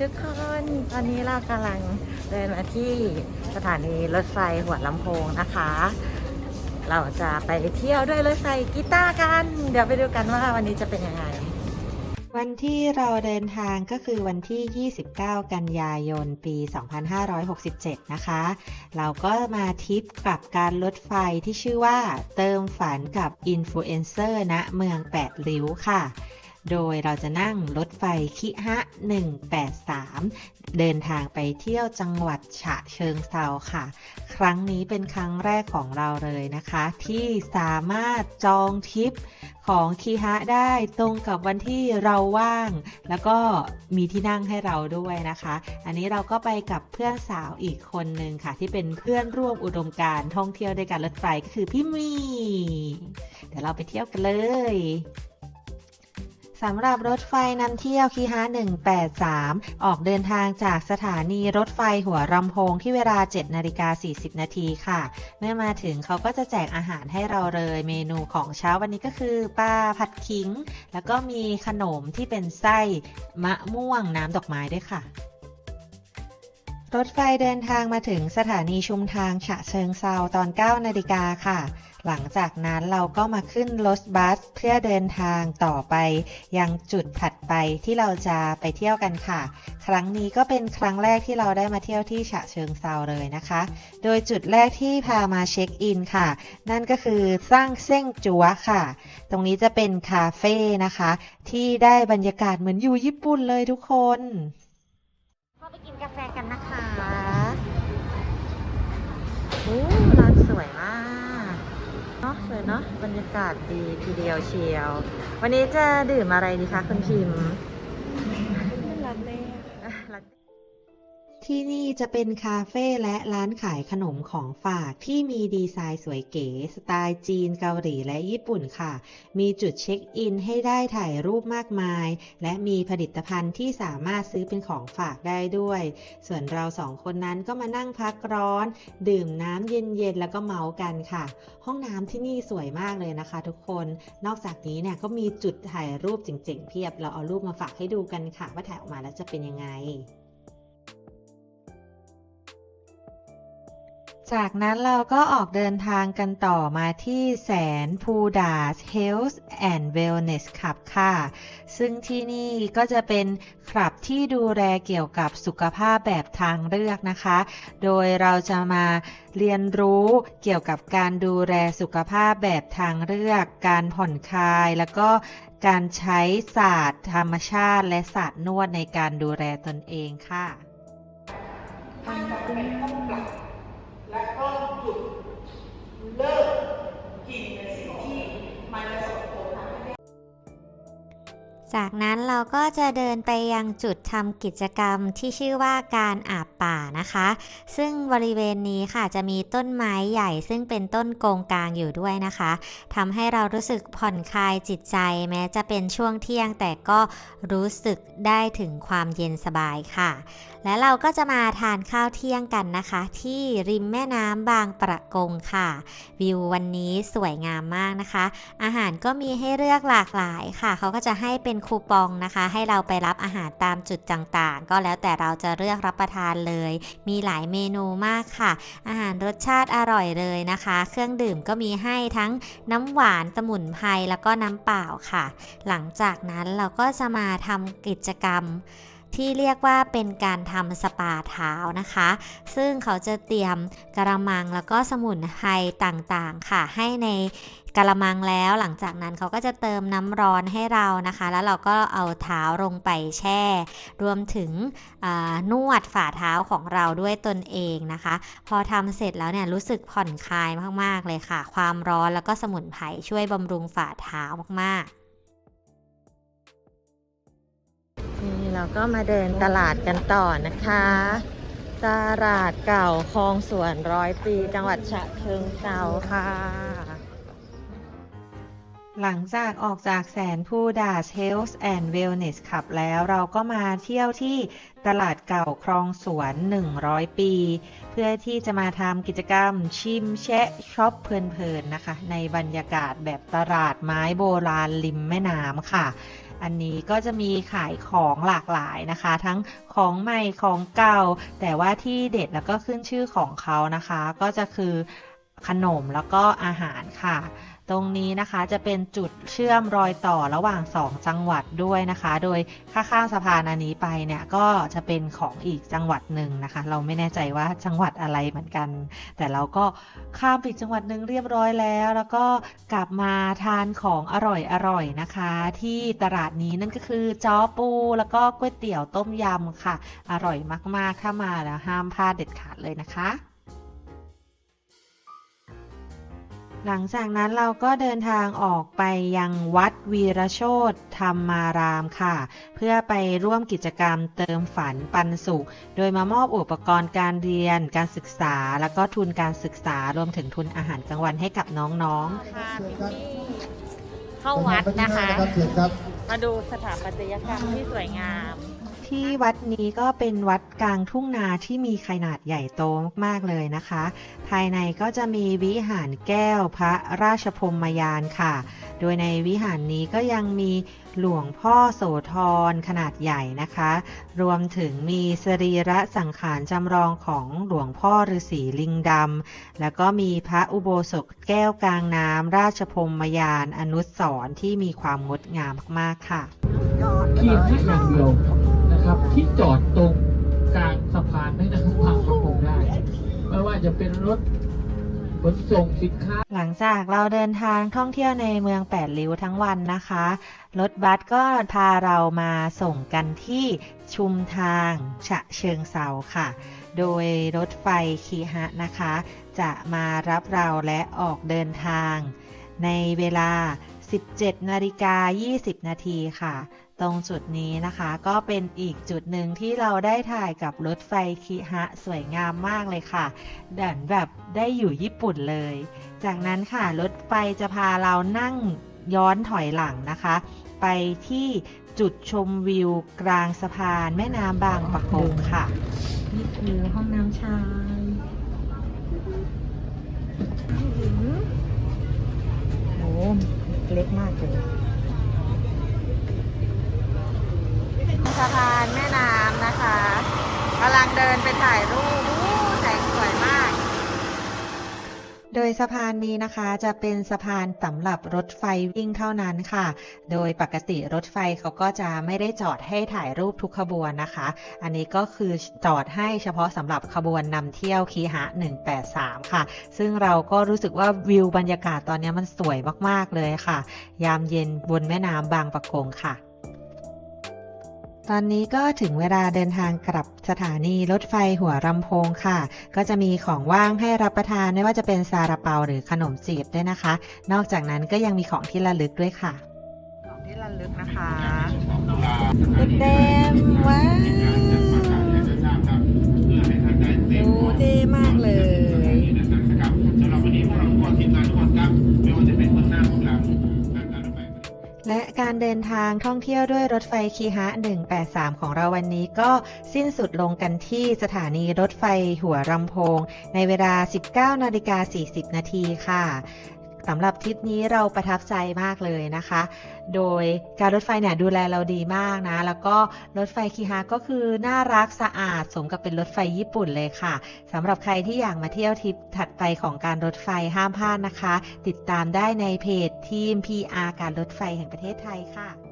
ทุกคนตอนนี้เรากำลังเดินมาที่สถานีรถไฟหัวลำโพงนะคะ เราจะไปเที่ยวด้วยรถไฟกีตาร์กัน เดี๋ยวไปดูกันว่าวันนี้จะเป็นยังไง วันที่เราเดินทางก็คือวันที่ 29 กันยายน ปี 2567 นะคะ เราก็มาทิปกลับการรถไฟที่ชื่อว่าเติมฝันกับอินฟลูเอนเซอร์ณเมืองแปดริ้วค่ะ โดยเราจะนั่งรถไฟคิฮะ 183 เดินทางไปเที่ยวจังหวัดฉะเชิงเซาค่ะ ครั้งนี้เป็นครั้งแรกของเราเลยนะคะ ที่สามารถจองทริปของคีฮะได้ตรงกับวันที่เราว่าง แล้วก็มีที่นั่งให้เราด้วยนะคะ อันนี้เราก็ไปกับเพื่อนสาวอีกคนหนึ่งค่ะ ที่เป็นเพื่อนร่วมอุดมการท่องเที่ยวด้วยกันรถไฟก็คือพี่มี เดี๋ยวเราไปเที่ยวกันเลย สำหรับรถไฟนำเที่ยวคีฮา183 ออกเดินทางจากสถานีรถไฟหัวลำโพงที่เวลา 7 นาฬิกา 40 นาทีค่ะ เมื่อมาถึงเขาก็จะแจกอาหารให้เราเลย เมนูของเช้าวันนี้ก็คือปลาผัดขิง แล้วก็มีขนมที่เป็นไส้มะม่วงน้ำดอกไม้ด้วยค่ะ รถไฟเดินทางมาถึงสถานีชุมทางฉะเชิงเซาตอน 9 นาฬิกาค่ะ หลังจากนั้นเราก็มาขึ้นรถบัสเพื่อเดินทางต่อไป ยังจุดถัดไปที่เราจะไปเที่ยวกันค่ะ ครั้งนี้ก็เป็นครั้งแรกที่เราได้มาเที่ยวที่ฉะเชิงเซาเลยนะคะ โดยจุดแรกที่พามาเช็คอินค่ะ นั่นก็คือสร้างเส้งจัวค่ะ ตรงนี้จะเป็นคาเฟ่นะคะ ที่ได้บรรยากาศเหมือนอยู่ญี่ปุ่นเลยทุกคน เข้าไปกินกาแฟกันนะคะโอ้ร้านสวยมากเนาะสวยเนาะบรรยากาศดีทีเดียวเชียว วันนี้จะดื่มอะไรดีคะคุณพิมพ์เป็นลาเต้อะลาเต้ ที่นี่จะเป็นคาเฟ่และร้านขายขนมของฝากที่มีดีไซน์สวยเก๋สไตล์จีนเกาหลีและญี่ปุ่นค่ะ มีจุดเช็คอินให้ได้ถ่ายรูปมากมาย และมีผลิตภัณฑ์ที่สามารถซื้อเป็นของฝากได้ด้วย ส่วนเราสองคนนั้นก็มานั่งพักร้อน ดื่มน้ำเย็นๆแล้วก็เมากันค่ะ ห้องน้ำที่นี่สวยมากเลยนะคะ ทุกคน นอกจากนี้เนี่ยก็มีจุดถ่ายรูปเจ๋งๆเพียบ เราเอารูปมาฝากให้ดูกันค่ะ ว่าถ่ายออกมาแล้วจะเป็นยังไง จากนั้นเราก็ออกเดินทางกันต่อมาที่แสนภูดาส Health and Wellness Club ค่ะ ซึ่งที่นี่ก็จะเป็นคลับที่ดูแลเกี่ยวกับสุขภาพแบบทางเลือกนะคะ โดยเราจะมาเรียนรู้เกี่ยวกับการดูแลสุขภาพแบบทางเลือก การผ่อนคลาย แล้วก็การใช้ศาสตร์ธรรมชาติ และศาสตร์นวดในการดูแลตนเองค่ะและก็หยุด เจากนั้นเราก็จะเดินไปยังจุดทำกิจกรรมที่ชื่อว่าการอาบป่านะคะ ซึ่งบริเวณนี้ค่ะจะมีต้นไม้ใหญ่ซึ่งเป็นต้นโกงกลางอยู่ด้วยนะคะทำให้เรารู้สึกผ่อนคลายจิตใจแม้จะเป็นช่วงเที่ยงแต่ก็รู้สึกได้ถึงความเย็นสบายค่ะ และเราก็จะมาทานข้าวเที่ยงกันนะคะ ที่ริมแม่น้ำบางประกงค่ะ วิววันนี้สวยงามมากนะคะ อาหารก็มีให้เลือกหลากหลายค่ะ เขาก็จะให้เป็นคูปองนะคะ ให้เราไปรับอาหารตามจุดต่างๆ ก็แล้วแต่เราจะเลือกรับประทานเลย มีหลายเมนูมากค่ะ อาหารรสชาติอร่อยเลยนะคะ เครื่องดื่มก็มีให้ทั้งน้ำหวานสมุนไพรแล้วก็น้ำเปล่าค่ะ หลังจากนั้นเราก็จะมาทำกิจกรรมที่เรียกว่าเป็นการทำสปาเท้านะคะ ซึ่งเขาจะเตรียมกระมังแล้วก็สมุนไพรต่างๆค่ะ ให้ใน กระมังแล้ว หลังจากนั้นเขาก็จะเติมน้ำร้อนให้เรานะคะ แล้วเราก็เอาเท้าลงไปแช่ รวมถึงนวดฝ่าเท้าของเราด้วยตนเองนะคะ พอทำเสร็จแล้วเนี่ยรู้สึกผ่อนคลายมากๆเลยค่ะ ความร้อนแล้วก็สมุนไพรช่วยบำรุงฝ่าเท้ามากๆนี่เราก็มาเดินตลาดกันต่อนะคะ ตลาดเก่าคลองสวนร้อยปี จังหวัดฉะเชิงเทราค่ะ หลังจากออกจากแสนพูดาส Health and Wellness ขับแล้วเราก็มาเที่ยวที่ตลาดเก่าคลองสวน 100 ปี เพื่อที่จะมาทำกิจกรรมชิมแชะช็อปเพลินๆนะคะ ในบรรยากาศแบบตลาดไม้โบราณริมแม่น้ำค่ะ อันนี้ก็จะมีขายของหลากหลายนะคะ ทั้งของใหม่ของเก่า แต่ว่าที่เด็ดแล้วก็ขึ้นชื่อของเขานะคะ ก็จะคือขนมแล้วก็อาหารค่ะ ตรงนี้นะคะจะเป็นจุดเชื่อมรอยต่อระหว่าง 2 จังหวัดด้วยนะคะ โดยข้าข้ามสะพานอันนี้ไปเนี่ยก็จะเป็นของอีกจังหวัดหนึ่งนะคะ เราไม่แน่ใจว่าจังหวัดอะไรเหมือนกัน แต่เราก็ข้ามไปจังหวัดหนึ่งเรียบร้อยแล้ว แล้วก็กลับมาทานของอร่อยๆนะคะ ที่ตลาดนี้นั่นก็คือจ้อปู แล้วก็ก๋วยเตี๋ยวต้มยำค่ะ อร่อยมากๆถ้ามาแล้วห้ามพลาดเด็ดขาดเลยนะคะ หลังจากนั้นเราก็เดินทางออกไปยังวัดวีรโชตธรรมารามค่ะ เพื่อไปร่วมกิจกรรมเติมฝันปันสุข โดยมามอบอุปกรณ์การเรียน การศึกษา แล้วก็ทุนการศึกษารวมถึงทุนอาหารกลางวันให้กับน้องๆพาพิมมี่เข้าวัดนะคะเชิญครับมาดูสถาปัตยกรรมที่สวยงาม ที่วัดนี้ก็เป็นวัดกลางทุ่งนาที่มีขนาดใหญ่โตมากๆเลยนะคะ ภายในก็จะมีวิหารแก้วพระราชพรมยานค่ะ โดยในวิหารนี้ก็ยังมีหลวงพ่อโสธรขนาดใหญ่นะคะ รวมถึงมีสรีระสังขารจำลองของหลวงพ่อฤาษีลิงดำ แล้วก็มีพระอุโบสถแก้วกลางน้ำราชพรมยานอนุสร์ที่มีความงดงามมากๆค่ะเพียงแค่อย่งเดียว นะครับ ที่จอดตรงกลางสะพานให้นั่งพักประกงได้ ไม่ว่าจะเป็นรถขนส่งสินค้า หลังจากเราเดินทางท่องเที่ยวในเมืองแปดริ้วทั้งวันนะคะ รถบัสก็พาเรามาส่งกันที่ชุมทางฉะเชิงเซาค่ะ โดยรถไฟคีฮะนะคะ จะมารับเราและออกเดินทาง ในเวลา 17นาฬิกา20 นาทีค่ะ ตรงจุดนี้นะคะก็เป็นอีกจุดหนึ่งที่เราได้ถ่ายกับรถไฟคิฮะสวยงามมากเลยค่ะดินแบบได้อยู่ญี่ปุ่นเลย จากนั้นค่ะรถไฟจะพาเรานั่งย้อนถอยหลังนะคะ ไปที่จุดชมวิวกลางสะพานแม่น้ำบางปะกงค่ะ นี่คือห้องน้ำชายโอ้เล็กมากเลยสะพานแม่น้ำนะคะกำลังเดินไปถ่ายรูปอู้แสงสวยมาก โดยสะพานนี้นะคะจะเป็นสะพานสำหรับรถไฟวิ่งเท่านั้นค่ะ โดยปกติรถไฟเขาก็จะไม่ได้จอดให้ถ่ายรูปทุกขบวนนะคะ อันนี้ก็คือจอดให้เฉพาะสำหรับขบวนนำเที่ยวคีหะ 183 ค่ะ ซึ่งเราก็รู้สึกว่าวิวบรรยากาศตอนนี้มันสวยมากๆเลยค่ะ ยามเย็นบนแม่น้ำบางปะกงค่ะ ตอนนี้ก็ถึงเวลาเดินทางกลับสถานีรถไฟหัวลำโพงค่ะ ก็จะมีของว่างให้รับประทานไม่ว่าจะเป็นซาลาเปาหรือขนมจีบด้วยนะคะ นอกจากนั้นก็ยังมีของที่ระลึกด้วยค่ะ ของที่ระลึกนะคะเต็มว้าวดูเท่มากเลย และการเดินทางท่องเที่ยวด้วยรถไฟคีฮะ 183 ของเราวันนี้ก็สิ้นสุดลงกันที่สถานีรถไฟหัวลำโพง ในเวลา 19นาฬิกา40 นาทีค่ะ สำหรับทริปนี้เราประทับใจมากเลยนะคะ โดยการรถไฟเนี่ยดูแลเราดีมากนะ แล้วก็รถไฟคีฮาก็คือน่ารักสะอาดสมกับเป็นรถไฟญี่ปุ่นเลยค่ะสำหรับใครที่อยากมาเที่ยวทริปถัดไปของการรถไฟห้ามพลาดนะคะ ติดตามได้ในเพจทีม PR การรถไฟแห่งประเทศไทยค่ะ